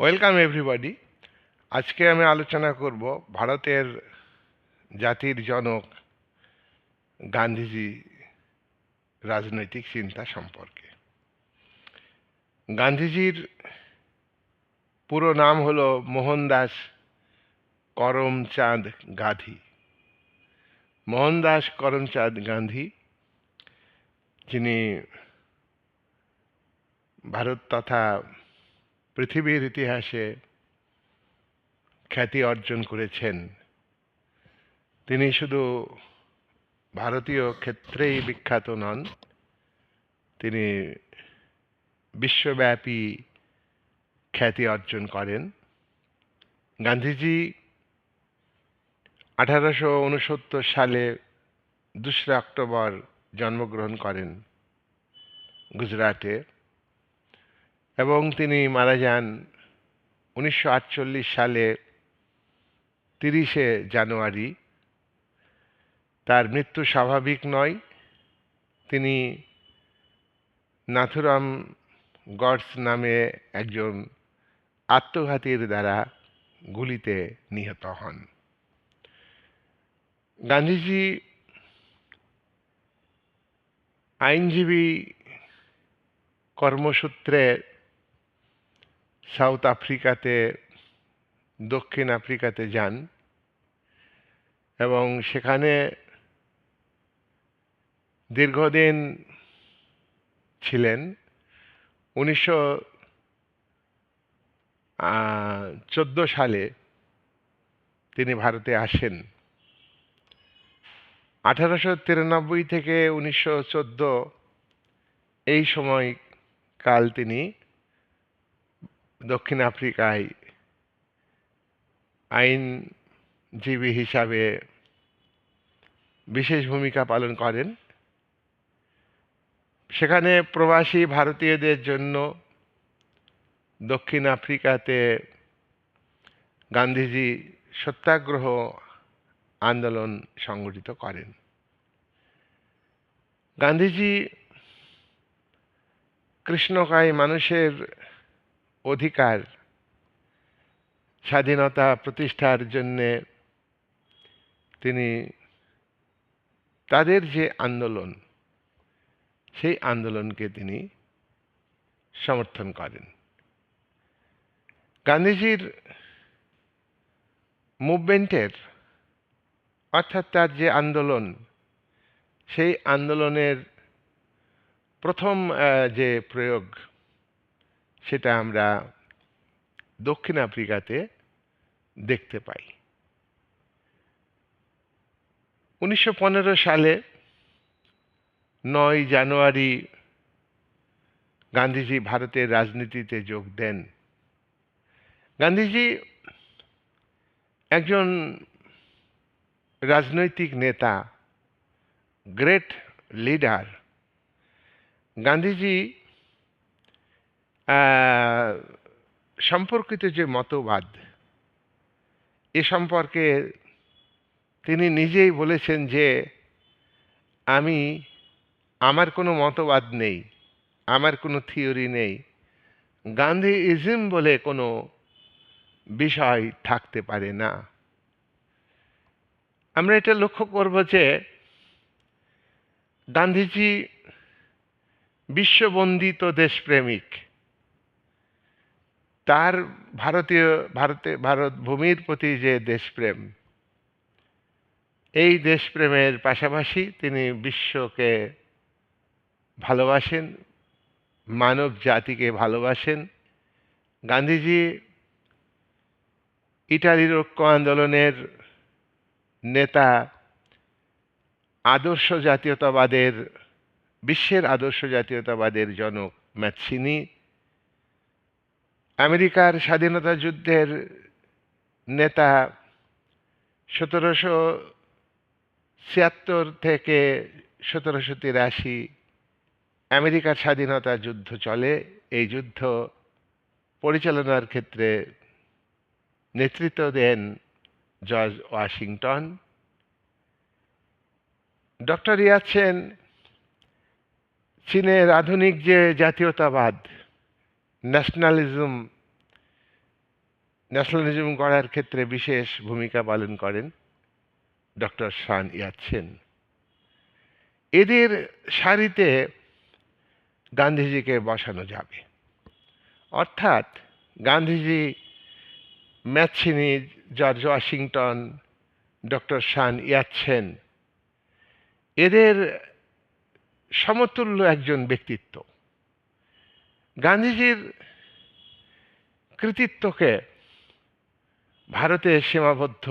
Welcome everybody আজকে আমি আলোচনা করব ভারতের জাতির জনক গান্ধীজি রাজনৈতিক চিন্তা সম্পর্কে। গান্ধীজির পুরো নাম হলো মোহনদাস করমচাঁদ গান্ধী মোহনদাস করমচাঁদ গান্ধী, যিনি ভারত তথা পৃথিবীর ইতিহাসে খ্যাতি অর্জন করেছেন। তিনি শুধু ভারতীয় ক্ষেত্রেই বিখ্যাত নন, তিনি বিশ্বব্যাপী খ্যাতি অর্জন করেন। গান্ধীজি আঠারোশো উনসত্তর সালে দোসরা অক্টোবর জন্মগ্রহণ করেন গুজরাটে। এবং তিনি মারা যান উনিশশো আটচল্লিশ সালে তিরিশে জানুয়ারি। তার মৃত্যু স্বাভাবিক নয়। তিনি নাথুরাম গডস নামে একজন আত্মঘাতীর দ্বারা গুলিতে নিহত হন। গান্ধীজি আইনজীবী কর্মসূত্রে সাউথ আফ্রিকাতে, দক্ষিণ আফ্রিকাতে যান এবং সেখানে দীর্ঘদিন ছিলেন। উনিশশো চোদ্দ সালে তিনি ভারতে আসেন। আঠারোশো তিরানব্বই থেকে উনিশশো চোদ্দ এই সময় কাল তিনি দক্ষিণ আফ্রিকায় আইনজীবী হিসাবে বিশেষ ভূমিকা পালন করেন। সেখানে প্রবাসী ভারতীয়দের জন্য দক্ষিণ আফ্রিকাতে গান্ধীজি সত্যাগ্রহ আন্দোলন সংগঠিত করেন। গান্ধীজি কৃষ্ণকায় মানুষের অধিকার, স্বাধীনতা প্রতিষ্ঠার জন্যে তিনি তাদের যে আন্দোলন, সেই আন্দোলনকে তিনি সমর্থন করেন। গান্ধীজির মুভমেন্টের, অর্থাৎ তার যে আন্দোলন, সেই আন্দোলনের প্রথম যে প্রয়োগ সেটা আমরা দক্ষিণ আফ্রিকাতে দেখতে পাই। উনিশশো পনেরো সালে নয় জানুয়ারি গান্ধীজি ভারতের রাজনীতিতে যোগ দেন। গান্ধীজি একজন রাজনৈতিক নেতা, গ্রেট লিডার। গান্ধীজি সম্পর্কিত যে মতবাদ, এ সম্পর্কে তিনি নিজেই বলেছেন যে আমি, আমার কোনো মতবাদ নেই, আমার কোনো থিওরি নেই। গান্ধী ইজম বলে কোনো বিষয় থাকতে পারে না। আমরা এটা লক্ষ্য করব যে গান্ধীজি বিশ্ববন্দিত দেশপ্রেমিক। তার ভারতীয়, ভারতে ভারত ভূমির প্রতি যে দেশপ্রেম, এই দেশপ্রেমের পাশাপাশি তিনি বিশ্বকে ভালোবাসেন, মানব জাতিকে ভালোবাসেন। গান্ধীজি ইটালির ঐক্য আন্দোলনের নেতা, আদর্শ জাতীয়তাবাদের, বিশ্বের আদর্শ জাতীয়তাবাদের জনক ম্যাথসিনি। আমেরিকার স্বাধীনতা যুদ্ধের নেতা সতেরোশো ছিয়াত্তর থেকে সতেরোশো তিরাশি আমেরিকার স্বাধীনতা যুদ্ধ চলে। এই যুদ্ধ পরিচালনার ক্ষেত্রে নেতৃত্ব দেন জর্জ ওয়াশিংটন। ডক্টর ইয়াচ্ছেন চীনের আধুনিক যে জাতীয়তাবাদ ন্যাশনালিজম ন্যাশনালিজম গড়ার ক্ষেত্রে বিশেষ ভূমিকা পালন করেন ডক্টর শান ইয়াতসেন এদের সারিতে গান্ধীজিকে বসানো যাবে। অর্থাৎ Gandhiji Mazzini, George Washington, doctor Sun Yat sen এদের সমতুল্য একজন ব্যক্তিত্ব। গান্ধীজির কৃতিত্বকে ভারতে সীমাবদ্ধ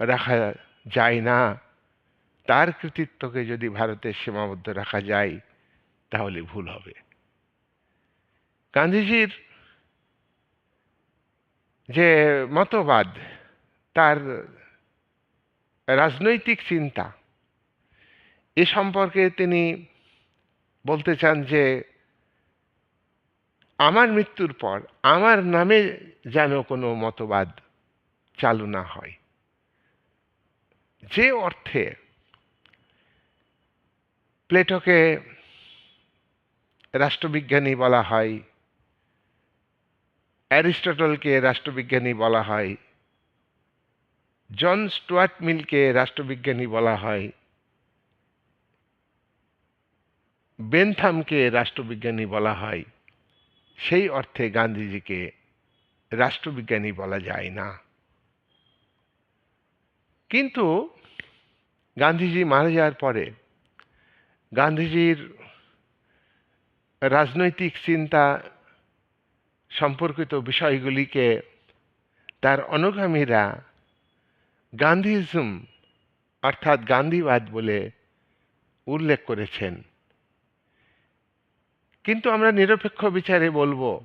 রাখা যায় না, তার কৃতিত্বকে যদি ভারতে সীমাবদ্ধ রাখা যায়, তাহলে ভুল হবে। গান্ধীজির যে মতবাদ, তার রাজনৈতিক চিন্তা, এ সম্পর্কে তিনি বলতে চান যে আমার মৃত্যুর পর আমার নামে যেন কোনো মতবাদ চালু না হয়। যে অর্থে প্লেটোকে রাষ্ট্রবিজ্ঞানী বলা হয়, অ্যারিস্টটলকে রাষ্ট্রবিজ্ঞানী বলা হয়, জন স্টুয়ার্ট মিলকে রাষ্ট্রবিজ্ঞানী বলা হয়, বেনথামকে রাষ্ট্রবিজ্ঞানী বলা হয়। সেই অর্থে গান্ধীজিকে রাষ্ট্রবিজ্ঞানী বলা যায় না। কিন্তু গান্ধীজি মারা যাওয়ার পরে গান্ধীজির রাজনৈতিক চিন্তা সম্পর্কিত বিষয়গুলিকে তার অনুগামীরা গান্ধীজম অর্থাৎ গান্ধীবাদ বলে উল্লেখ করেছেন। কিন্তু আমরা নিরপেক্ষ বিচারে বলব,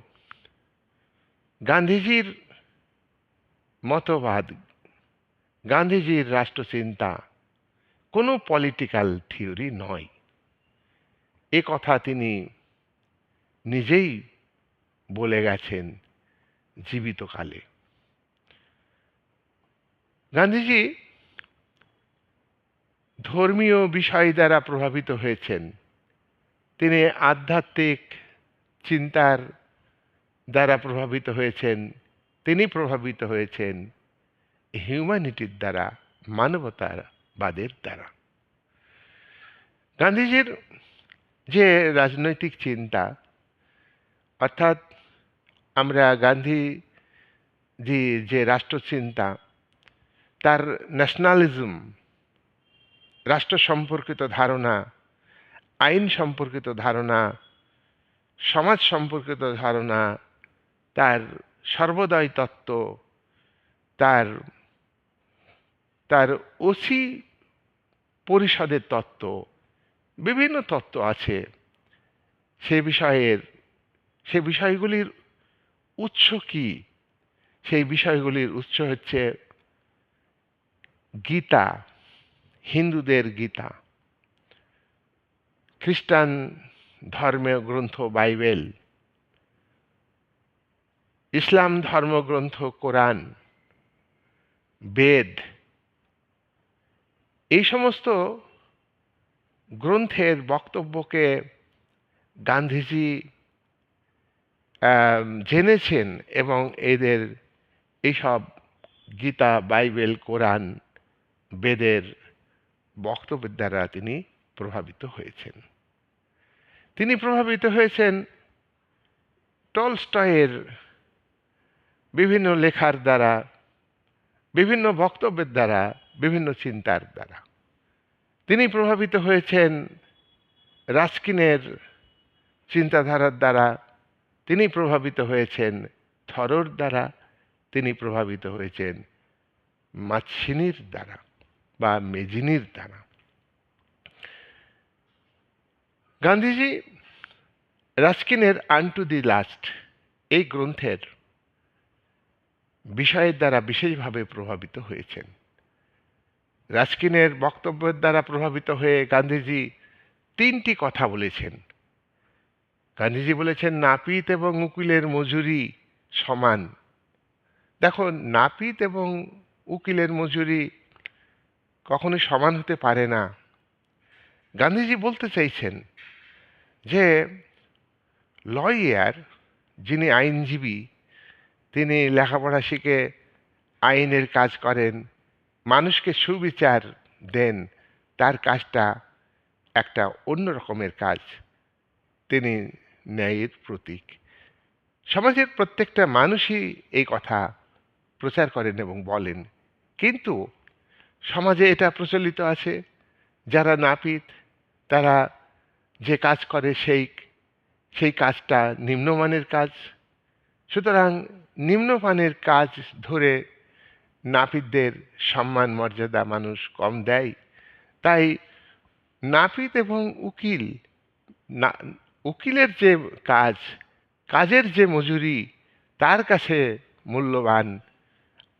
গান্ধীজির মতবাদ, গান্ধীজির রাষ্ট্রচিন্তা কোনো পলিটিক্যাল থিওরি নয়। এ কথা তিনি নিজেই বলে গেছেন জীবিতকালে। গান্ধীজি ধর্মীয় বিষয় দ্বারা প্রভাবিত হয়েছেন। তিনি আধ্যাত্মিক চিন্তার দ্বারা প্রভাবিত হয়েছেন। তিনি প্রভাবিত হয়েছেন হিউম্যানিটির দ্বারা মানবতার বাদের দ্বারা। গান্ধীজির যে রাজনৈতিক চিন্তা, অর্থাৎ আমরা গান্ধীজি যে রাষ্ট্রচিন্তা, তার ন্যাশনালিজম রাষ্ট্র সম্পর্কিত ধারণা আইন সম্পর্কিত ধারণা, সমাজ সম্পর্কিত ধারণা, তার সর্বদয় তত্ত্ব, তার তার ওসি পরিষদের তত্ত্ব, বিভিন্ন তত্ত্ব আছে। সে বিষয়ের, সে বিষয়গুলির উৎস কি? সেই বিষয়গুলির উৎস হচ্ছে গীতা, হিন্দুদের গীতা। খ্রিস্টান ধর্মীয় গ্রন্থ বাইবেল, ইসলাম ধর্মগ্রন্থ কোরআন, বেদ, এই সমস্ত গ্রন্থের বক্তব্যকে গান্ধীজি জেনেছেন এবং এদের এইসব গীতা, বাইবেল, কোরআন, বেদের বক্তব্যের দ্বারা তিনি প্রভাবিত হয়েছেন। তিনি প্রভাবিত হয়েছেন টলস্টয়ের বিভিন্ন লেখার দ্বারা, বিভিন্ন বক্তব্যের দ্বারা, বিভিন্ন চিন্তার দ্বারা। তিনি প্রভাবিত হয়েছেন রাস্কিনের চিন্তাধারার দ্বারা, তিনি প্রভাবিত হয়েছেন থরোর দ্বারা, তিনি প্রভাবিত হয়েছেন মাছিনির দ্বারা বা মেজিনির দ্বারা। গান্ধীজি রাস্কিনের আন টু দি লাস্ট এই গ্রন্থের বিষয়ের দ্বারা বিশেষভাবে প্রভাবিত হয়েছেন। রাস্কিনের বক্তব্যের দ্বারা প্রভাবিত হয়ে গান্ধীজি তিনটি কথা বলেছেন। গান্ধীজি বলেছেন, নাপিত এবং উকিলের মজুরি সমান। দেখো নাপিত এবং উকিলের মজুরি কখনোই সমান হতে পারে না। গান্ধীজি বলতে চাইছেন যে লয়ার যিনি আইনজীবী, তিনি লেখাপড়া শিখে আইনের কাজ করেন, মানুষকে সুবিচার দেন, তার কাজটা একটা অন্য রকমের কাজ। তিনি ন্যায়ের প্রতীক। সমাজের প্রত্যেকটা মানুষই এই কথা প্রচার করেন এবং বলেন। কিন্তু সমাজে এটা প্রচলিত আছে। যারা নাপিত, তারা যে কাজ করে সেই সেই কাজটা নিম্নমানের কাজ। সুতরাং নিম্নমানের কাজ ধরে নাপিতদের সম্মান মর্যাদা মানুষ কম দেয়। তাই নাপিত এবং উকিল উকিলের যে কাজ, কাজের যে মজুরি, তার কাছে মূল্যবান।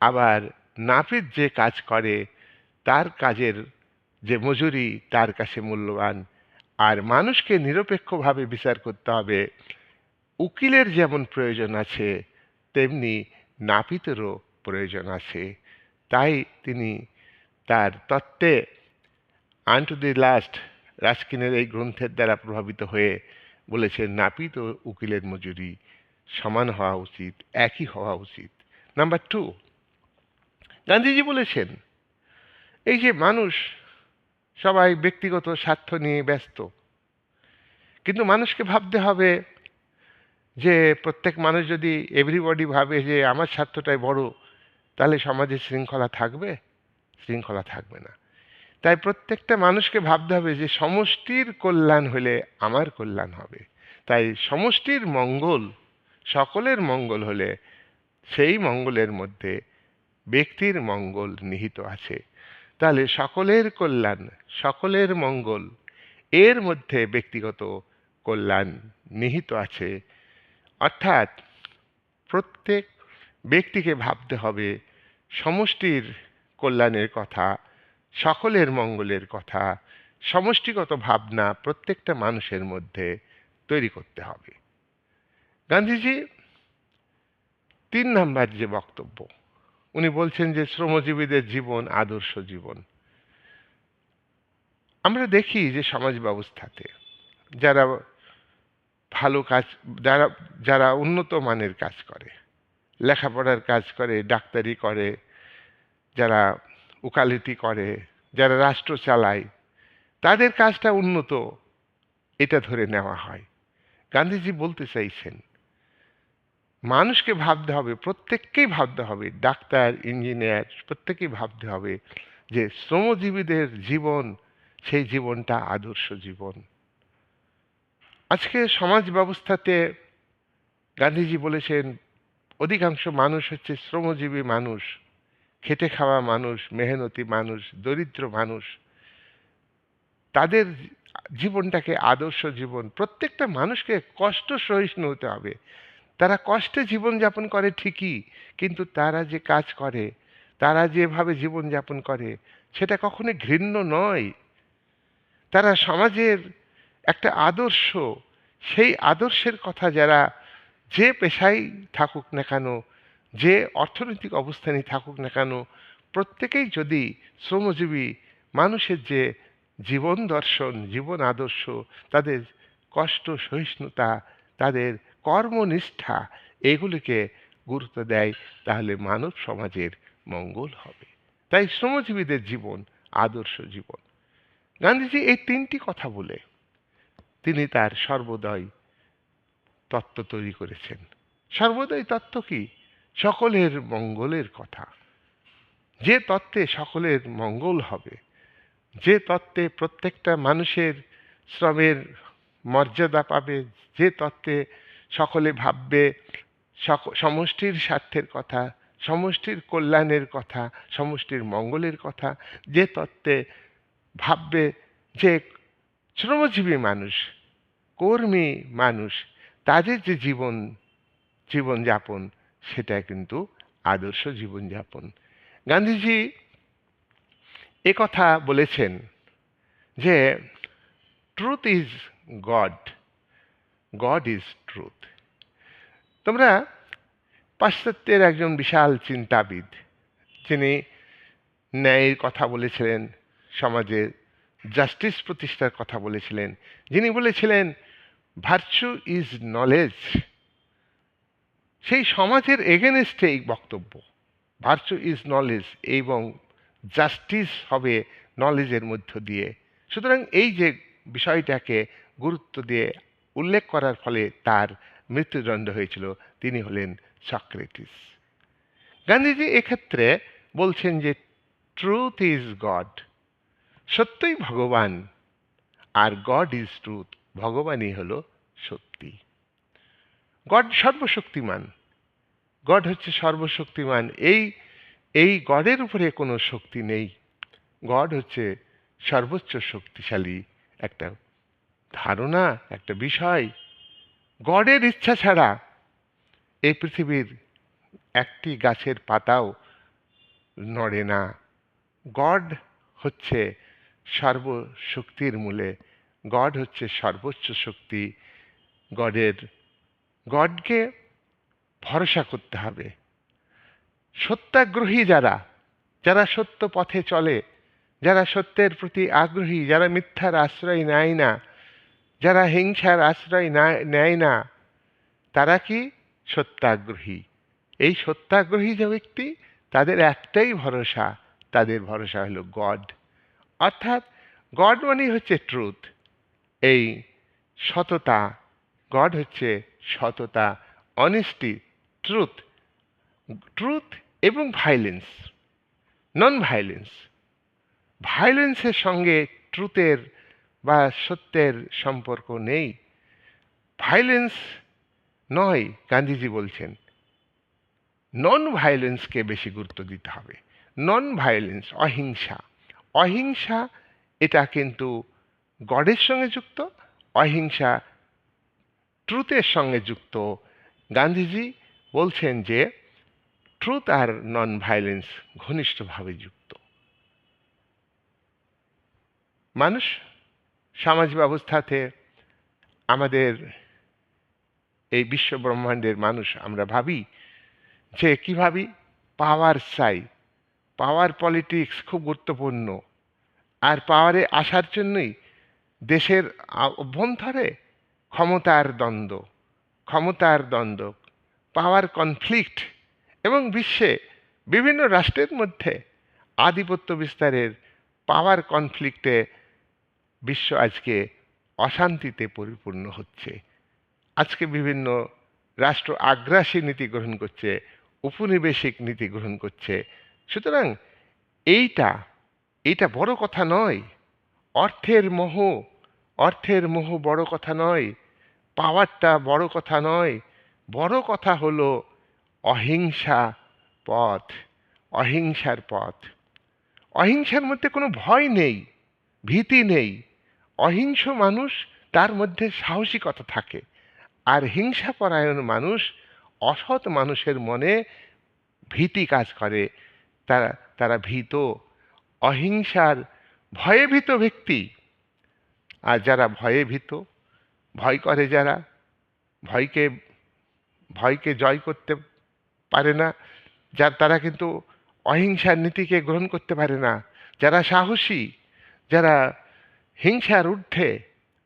আবার নাপিত যে কাজ করে, তার কাজের যে মজুরি, তার কাছে মূল্যবান। আর মানুষকে নিরপেক্ষভাবে বিচার করতে হবে। উকিলের যেমন প্রয়োজন আছে, তেমনি নাপিতেরও প্রয়োজন আছে। তাই তিনি তার তত্ত্বে আন টু দি লাস্ট রাস্কিনের এই গ্রন্থের দ্বারা প্রভাবিত হয়ে বলেছেন, নাপিত ও উকিলের মজুরি সমান হওয়া উচিত, একই হওয়া উচিত। নাম্বার টু, গান্ধীজি বলেছেন, এই যে মানুষ সবাই ব্যক্তিগত স্বার্থ নিয়ে ব্যস্ত। কিন্তু মানুষকে ভাবতে হবে যে প্রত্যেক মানুষ যদি এভরিবডি ভাবে যে আমার স্বার্থটাই বড়, তাহলে সমাজে শৃঙ্খলা থাকবে? শৃঙ্খলা থাকবে না। তাই প্রত্যেকটা মানুষকে ভাবতে হবে যে সমষ্টির কল্যাণ হলে আমার কল্যাণ হবে। তাই সমষ্টির মঙ্গল, সকলের মঙ্গল হলে সেই মঙ্গলের মধ্যে ব্যক্তির মঙ্গল নিহিত আছে। তাহলে সকলের কল্যাণ, সকলের মঙ্গল, এর মধ্যে ব্যক্তিগত কল্যাণ নিহিত আছে। অর্থাৎ প্রত্যেক ব্যক্তিকে ভাবতে হবে, সমষ্টির কল্যাণের কথা, সকলের মঙ্গলের কথা, সমষ্টিগত ভাবনা প্রত্যেকটা মানুষের মধ্যে তৈরি করতে হবে। গান্ধীজি, তিন নাম্বার যে বক্তব্য উনি বলছেন যে শ্রমজীবীদের জীবন, আদর্শ জীবন। আমরা দেখি যে সমাজ ব্যবস্থাতে যারা ভালো কাজ, যারা যারা উন্নত মানের কাজ করে, লেখাপড়ার কাজ করে, ডাক্তারি করে, যারা উকালতি করে, যারা রাষ্ট্র চালায়, তাদের কাজটা উন্নত, এটা ধরে নেওয়া হয়। গান্ধীজি বলতে চাইছেন মানুষকে ভাবতে হবে, প্রত্যেককেই ভাবতে হবে, ডাক্তার, ইঞ্জিনিয়ার, প্রত্যেকেই ভাবতে হবে যে শ্রমজীবীদের জীবন, সেই জীবনটা আদর্শ জীবন। আজকে সমাজ ব্যবস্থাতে গান্ধীজি বলেছেন, অধিকাংশ মানুষ হচ্ছে শ্রমজীবী মানুষ, খেটে খাওয়া মানুষ, মেহনতি মানুষ, দরিদ্র মানুষ। তাদের জীবনটাকে আদর্শ জীবন, প্রত্যেকটা মানুষকে কষ্ট সহিষ্ণু হতে হবে। তারা কষ্টে জীবনযাপন করে ঠিকই, কিন্তু তারা যে কাজ করে, তারা যেভাবে জীবনযাপন করে, সেটা কখনো ঘৃণ্য নয়। তারা সমাজের একটা আদর্শ, সেই আদর্শের কথা যারা যে পেশায় থাকুক না কেন, যে অর্থনৈতিক অবস্থানই থাকুক না কেন, প্রত্যেকেই যদি শ্রমজীবী মানুষের যে জীবন দর্শন, জীবন আদর্শ, তাদের কষ্ট, সহিষ্ণুতা, তাদের কর্মনিষ্ঠা, এগুলিকে গুরুত্ব দেয়, তাহলে মানব সমাজের মঙ্গল হবে। তাই শ্রমজীবীদের জীবন, আদর্শ জীবন। গান্ধীজি এই তিনটি কথা বলে তিনি তার সর্বদয় তত্ত্ব তৈরি করেছেন। সর্বদয় তত্ত্ব কি? সকলের মঙ্গলের কথা। যে তত্ত্বে সকলের মঙ্গল হবে, যে তত্ত্বে প্রত্যেকটা মানুষের শ্রমের মর্যাদা পাবে, যে তত্ত্বে সকলে ভাববে সমষ্টির স্বার্থের কথা, সমষ্টির কল্যাণের কথা, সমষ্টির মঙ্গলের কথা, যে তত্ত্বে ভাববে যে শ্রমজীবী মানুষ, কর্মী মানুষ, তাদের যে জীবন, জীবনযাপন সেটা কিন্তু আদর্শ জীবনযাপন। গান্ধীজি কথা বলেছেন যে truth is God God is truth তোমরা পাশ্চাত্যের একজন বিশাল চিন্তাবিদ, যিনি ন্যায়ের কথা বলেছিলেন, সমাজে জাস্টিস প্রতিষ্ঠার কথা বলেছিলেন, যিনি বলেছিলেন, ভার্চু ইজ নলেজ সেই সমাজের এগেনস্টে এই বক্তব্য, ভার্চু ইজ নলেজ এবং জাস্টিস হবে নলেজের মধ্য দিয়ে। সুতরাং এই যে বিষয়টাকে গুরুত্ব দিয়ে উল্লেখ করার ফলে তার মৃত্যুদণ্ড হয়েছিল। তিনি হলেন সক্রেটিস। গান্ধীজি এক্ষেত্রে বলছেন যে ট্রুথ ইজ গড সত্যই ভগবান, আর গড ইজ ট্রুথ ভগবানই হল সত্যি। গড সর্বশক্তিমান। গড হচ্ছে সর্বশক্তিমান। এই এই গডের উপরে কোনো শক্তি নেই। গড হচ্ছে সর্বোচ্চ শক্তিশালী একটা ধারণা, একটা বিষয়। গডের ইচ্ছা ছাড়া এই পৃথিবীর একটি গাছের পাতাও নড়ে না। গড হচ্ছে সর্বশক্তির মূলে। গড হচ্ছে সর্বোচ্চ শক্তি। গডের, গডকে ভরসা করতে হবে। সত্যাগ্রহী যারা যারা সত্য পথে চলে, যারা সত্যের প্রতি আগ্রহী, যারা মিথ্যার আশ্রয় নেয় না যারা হিংসার আশ্রয় না নেয় না, তারা কি সত্যাগ্রহী? এই সত্যাগ্রহী যে ব্যক্তি, তাদের একটাই ভরসা, তাদের ভরসা হলো গড। অর্থাৎ গড মানেই হচ্ছে ট্রুথ এই সততা, গড হচ্ছে সততা অনেস্টি ট্রুথ ট্রুথ এবং ভাইলেন্স নন ভাইলেন্স ভাইলেন্সের সঙ্গে ট্রুথের বা সত্যের সম্পর্ক নেই ভাইলেন্স নয়, গান্ধীজি বলছেন। নন ভায়োলেন্সকে বেশি গুরুত্ব দিতে হবে। নন ভায়োলেন্স অহিংসা। অহিংসা এটা কিন্তু গডের সঙ্গে যুক্ত, অহিংসা ট্রুথের সঙ্গে যুক্ত। গান্ধীজি বলছেন যে ট্রুথ আর নন ভায়োলেন্স ঘনিষ্ঠভাবে যুক্ত। মানুষ সমাজ ব্যবস্থাতে আমাদের এই বিশ্ব ব্রহ্মাণ্ডের মানুষ, আমরা ভাবি যে কী ভাবি পাওয়ার চাই। পাওয়ার পলিটিক্স খুব গুরুত্বপূর্ণ। আর পাওয়ারে আসার জন্যই দেশের অভ্যন্তরে ক্ষমতার দ্বন্দ্ব ক্ষমতার দ্বন্দ্ব পাওয়ার কনফ্লিক্ট এবং বিশ্বে বিভিন্ন রাষ্ট্রের মধ্যে আধিপত্য বিস্তারের পাওয়ার কনফ্লিক্টে বিশ্ব আজকে অশান্তিতে পরিপূর্ণ হচ্ছে। আজকে বিভিন্ন রাষ্ট্র আগ্রাসী নীতি গ্রহণ করছে, উপনিবেশিক নীতি গ্রহণ করছে। সুতরাং এইটা এইটা বড় কথা নয়। অর্থের মোহ অর্থের মোহ বড় কথা নয়। পাওয়ারটা বড় কথা নয়। বড় কথা হলো অহিংসা পথ, অহিংসার পথ। অহিংসার মধ্যে কোনো ভয় নেই, ভীতি নেই। অহিংস মানুষ তার মধ্যে সাহসিকতা থাকে। আর হিংসাপরায়ণ মানুষ অসৎ মানুষের মনে ভীতি কাজ করে। তারা তারা ভীত, অহিংসার ভয়ে ভীত ব্যক্তি। আর যারা ভয়ে ভীত, ভয় করে যারা, ভয়কে ভয়কে জয় করতে পারে না, যার, তারা কিন্তু অহিংসার নীতিকে গ্রহণ করতে পারে না। যারা সাহসী, যারা হিংসার ঊর্ধ্বে,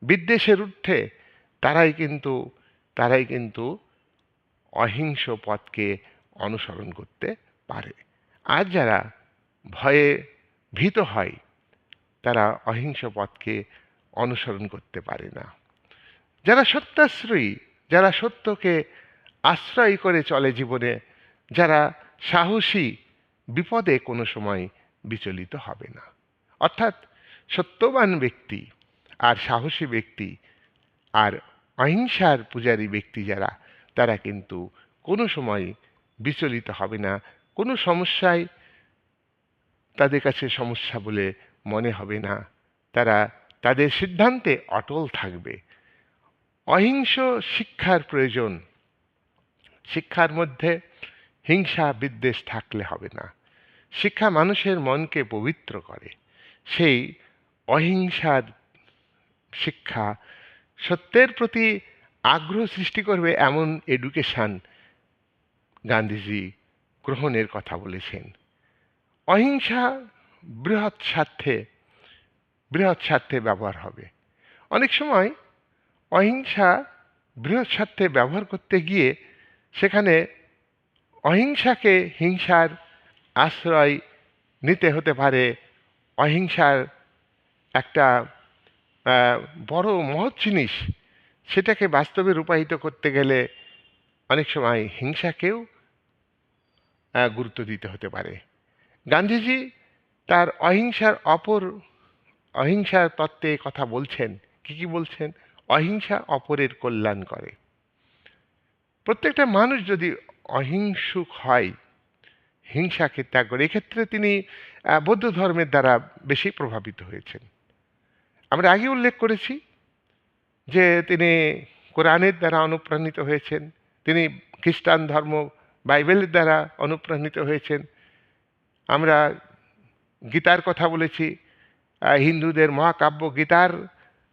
বিদ্বেষের ঊর্ধ্বে, তারাই কিন্তু তারাই কিন্তু অহিংস পথকে অনুসরণ করতে পারে। আর যারা ভয়ে ভীত হয়, তারা অহিংস পথকে অনুসরণ করতে পারে না। যারা সত্যাশ্রয়ী, যারা সত্যকে আশ্রয় করে চলে জীবনে, যারা সাহসী, বিপদে কোনো সময় বিচলিত হবে না। অর্থাৎ সত্যবান ব্যক্তি আর সাহসী ব্যক্তি আর অহিংসার পূজারী ব্যক্তি যারা, তারা কিন্তু কোনো সময় বিচলিত হবে না। কোনো সমস্যায় তাদের কাছে সমস্যা বলে মনে হবে না। তারা তাদের সিদ্ধান্তে অটল থাকবে। অহিংস শিক্ষার প্রয়োজন। শিক্ষার মধ্যে হিংসা বিদ্বেষ থাকলে হবে না। শিক্ষা মানুষের মনকে পবিত্র করে। সেই অহিংসার শিক্ষা সত্যের প্রতি আগ্রহ সৃষ্টি করবে এমন এডুকেশান গান্ধীজি গ্রহণের কথা বলেছেন। অহিংসা বৃহৎ স্বার্থে বৃহৎ স্বার্থে ব্যবহার হবে। অনেক সময় অহিংসা বৃহৎ স্বার্থে ব্যবহার করতে গিয়ে সেখানে অহিংসাকে হিংসার আশ্রয় নিতে হতে পারে, অহিংসার একটা বড় মহৎ জিনিস। সেটাকে বাস্তবে রূপায়িত করতে গেলে অনেক সময় হিংসাকেও গুরুত্ব দিতে হতে পারে। গান্ধীজি তার অহিংসার অপর, অহিংসার তত্ত্বে কথা বলছেন। কি কি বলছেন? অহিংসা অপরের কল্যাণ করে। প্রত্যেকটা মানুষ যদি অহিংসুক হয়, হিংসাকে ত্যাগ করে, এক্ষেত্রে তিনি বৌদ্ধ ধর্মের দ্বারা বেশি প্রভাবিত হয়েছেন। আমরা আগে উল্লেখ করেছি যে তিনি কোরআনের দ্বারা অনুপ্রাণিত হয়েছেন, তিনি খ্রিস্টান ধর্ম বাইবেলের দ্বারা অনুপ্রাণিত হয়েছেন। আমরা গীতার কথা বলেছি হিন্দুদের মহাকাব্য গীতার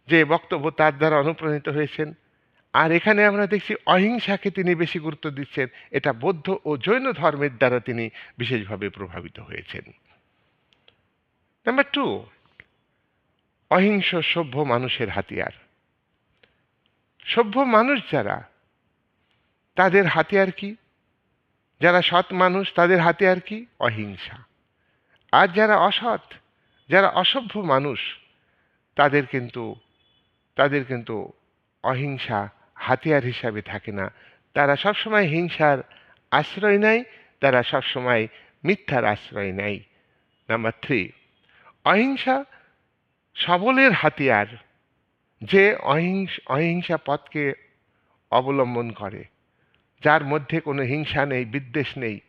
যে বক্তব্য তার দ্বারা অনুপ্রাণিত হয়েছেন। আর এখানে আমরা দেখছি অহিংসাকে তিনি বেশি গুরুত্ব দিচ্ছেন, এটা বৌদ্ধ ও জৈন ধর্মের দ্বারা তিনি বিশেষভাবে প্রভাবিত হয়েছেন। নাম্বার টু অহিংস সভ্য মানুষের হাতিয়ার। সভ্য মানুষ যারা, তাদের হাতিয়ার কি? যারা সৎ মানুষ, তাদের হাতিয়ার কি? অহিংসা। আর যারা অসৎ, যারা অসভ্য মানুষ, তাদের কিন্তু তাদের কিন্তু অহিংসা হাতিয়ার হিসাবে থাকে না। তারা সবসময় হিংসার আশ্রয় নেয়, তারা সবসময় মিথ্যার আশ্রয় নেয়। নাম্বার থ্রি অহিংসা সবলের হাতিয়ার যে অহিংস, অহিংসা পথকে অবলম্বন করে, যার মধ্যে কোনো হিংসা নেই, বিদ্বেষ নেই,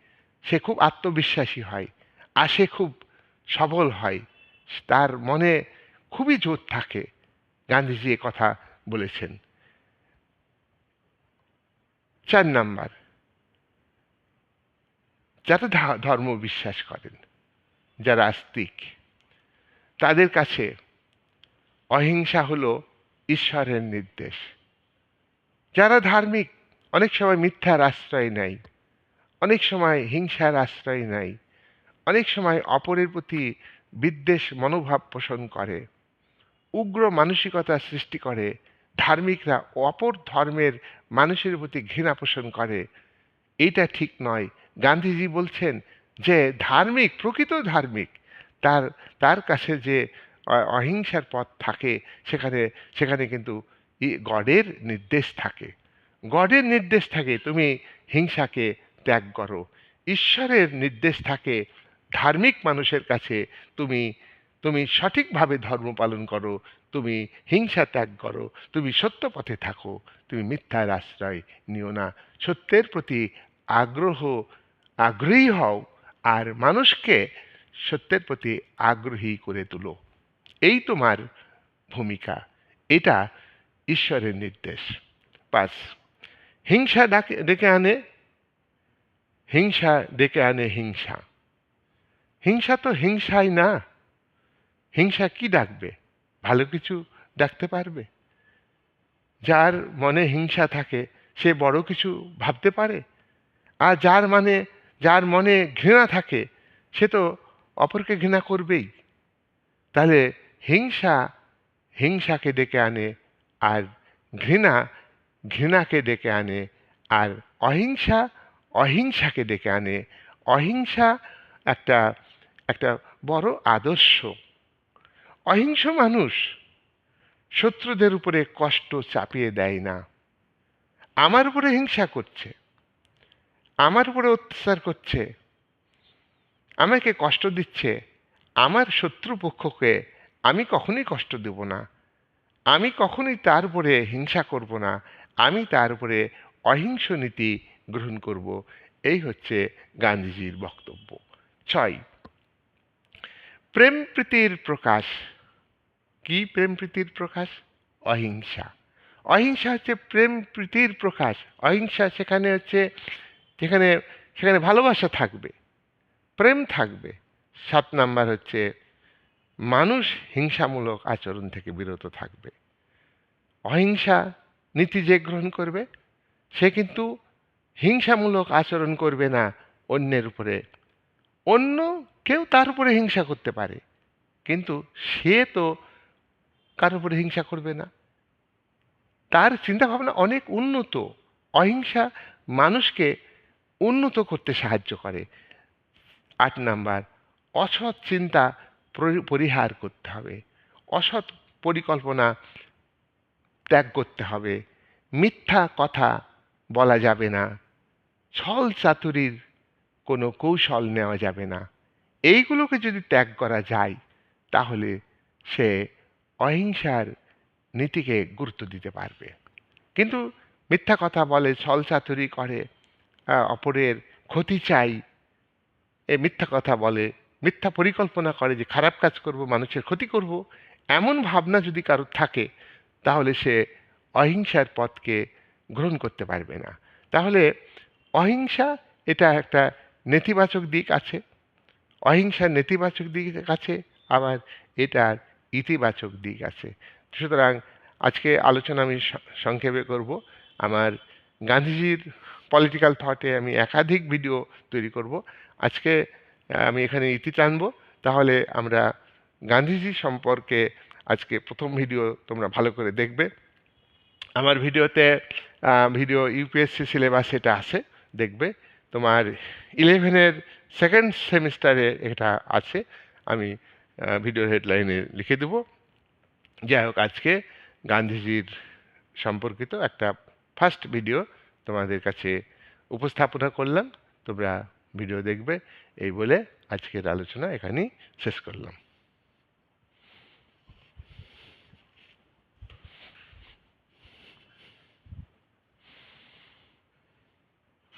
সে খুব আত্মবিশ্বাসী হয়, আর সে খুব সবল হয়। তার মনে খুবই জোর থাকে, গান্ধীজি কথা বলেছেন। চার নাম্বার যারা ধর্ম বিশ্বাস করেন, যারা আস্তিক, তাদের কাছে অহিংসা হল ঈশ্বরের নির্দেশ। যারা ধার্মিক, অনেক সময় মিথ্যার আশ্রয় নেয়, অনেক সময় হিংসার আশ্রয় নেয়, অনেক সময় অপরের প্রতি বিদ্বেষ, মনোভাব পোষণ করে, উগ্র মানসিকতা সৃষ্টি করে, ধার্মিকরা অপর ধর্মের মানুষের প্রতি ঘৃণা পোষণ করে এইটা ঠিক নয়। গান্ধীজি বলছেন যে, ধার্মিক, প্রকৃত ধার্মিক, তার তার কাছে যে অহিংসার পথ থাকে, সেখানে সেখানে কিন্তু গডের নির্দেশ থাকে। গডের নির্দেশ থাকে, তুমি হিংসাকে ত্যাগ করো। ঈশ্বরের নির্দেশ থাকে, ধার্মিক মানুষের কাছে তুমি তুমি সঠিকভাবে ধর্ম পালন করো, তুমি হিংসা ত্যাগ করো, তুমি সত্য পথে থাকো, তুমি মিথ্যার আশ্রয় নিও না। সত্যের প্রতি আগ্রহ, আগ্রহী হও, আর মানুষকে সত্যের প্রতি আগ্রহী করে তুলো। এই তোমার ভূমিকা। এটা ঈশ্বরের নির্দেশ। পাঁচ হিংসা ডাকে, ডেকে আনে। হিংসা ডেকে আনে হিংসা। হিংসা তো হিংসাই না। হিংসা কি ডাকবে? ভালো কিছু ডাকতে পারবে? যার মনে হিংসা থাকে, সে বড় কিছু ভাবতে পারে? আর যার মানে যার মনে ঘৃণা থাকে, সে তো অপরকে ঘৃণা করবেই। তাহলে হিংসা, হিংসাকে ডেকে আনে আর ঘৃণা, ঘৃণাকে ডেকে আনে আর অহিংসা, অহিংসাকে ডেকে আনে। অহিংসা একটা একটা বড় আদর্শ। অহিংস মানুষ শত্রুদের উপরে কষ্ট চাপিয়ে দেয় না। আমার উপরে হিংসা করছে। আমার উপরে অত্যাচার করছে। আমাকে কষ্ট দিচ্ছে। আমার শত্রুপক্ষকে আমি কখনোই কষ্ট দেব না। আমি কখনোই তার উপরে হিংসা করব না। আমি তার উপরে অহিংস নীতি গ্রহণ করব। এই হচ্ছে গান্ধীজির বক্তব্য। ছয় প্রেম প্রীতির প্রকাশ। কি প্রেম প্রীতির প্রকাশ? অহিংসা। অহিংসা হচ্ছে প্রেম প্রীতির প্রকাশ। অহিংসা সেখানে হচ্ছে, যেখানে, সেখানে ভালোবাসা থাকবে। প্রেম থাকবে। সাত নাম্বার হচ্ছে মানুষ হিংসামূলক আচরণ থেকে বিরত থাকবে। অহিংসা নীতি যে গ্রহণ করবে, সে কিন্তু হিংসামূলক আচরণ করবে না অন্যের উপরে। অন্য কেউ তার উপরে হিংসা করতে পারে, কিন্তু সে তো কার উপরে হিংসা করবে না। তার চিন্তাভাবনা অনেক উন্নত। অহিংসা মানুষকে উন্নত করতে সাহায্য করে। আট নাম্বার, অসৎ চিন্তা পরিহার করতে হবে। অসৎ পরিকল্পনা ত্যাগ করতে হবে। মিথ্যা কথা বলা যাবে না। ছল চাতুরির কোনো কৌশল নেওয়া যাবে না। এইগুলোকে যদি ত্যাগ করা যায়, তাহলে সে অহিংসার নীতিকে গুরুত্ব দিতে পারবে। কিন্তু মিথ্যা কথা বলে ছল চাতুরি করে অপরের ক্ষতি চাই, এ মিথ্যা কথা বলে মিথ্যা পরিকল্পনা করে যে খারাপ কাজ করব, মানুষের ক্ষতি করব, এমন ভাবনা যদি কারোর থাকে, তাহলে সে অহিংসার পথকে গ্রহণ করতে পারবে না। তাহলে অহিংসা এটা একটা নেতিবাচক দিক আছে, অহিংসার নেতিবাচক দিক আছে, আবার এটার ইতিবাচক দিক আছে। সুতরাং আজকে আলোচনা আমি সংক্ষেপে করব। আমার গান্ধীজির পলিটিক্যাল থটে আমি একাধিক ভিডিও তৈরি করব। আজকে আমি এখানে ইতি টানব। তাহলে আমরা গান্ধীজি সম্পর্কে আজকে প্রথম ভিডিও তোমরা ভালো করে দেখবে। আমার ভিডিওতে ভিডিও ইউপিএসসি সিলেবাস এটা আছে দেখবে। তোমার ইলেভেনের সেকেন্ড সেমিস্টারে এটা আছে। আমি আহ, ভিডিওর হেডলাইনে লিখে দেব। যাই হোক আজকে গান্ধীজির সম্পর্কিত একটা ফার্স্ট ভিডিও তোমাদের কাছে উপস্থাপনা করলাম। তোমরা ভিডিও দেখবে। এই বলে আজকের আলোচনা এখানেই শেষ করলাম।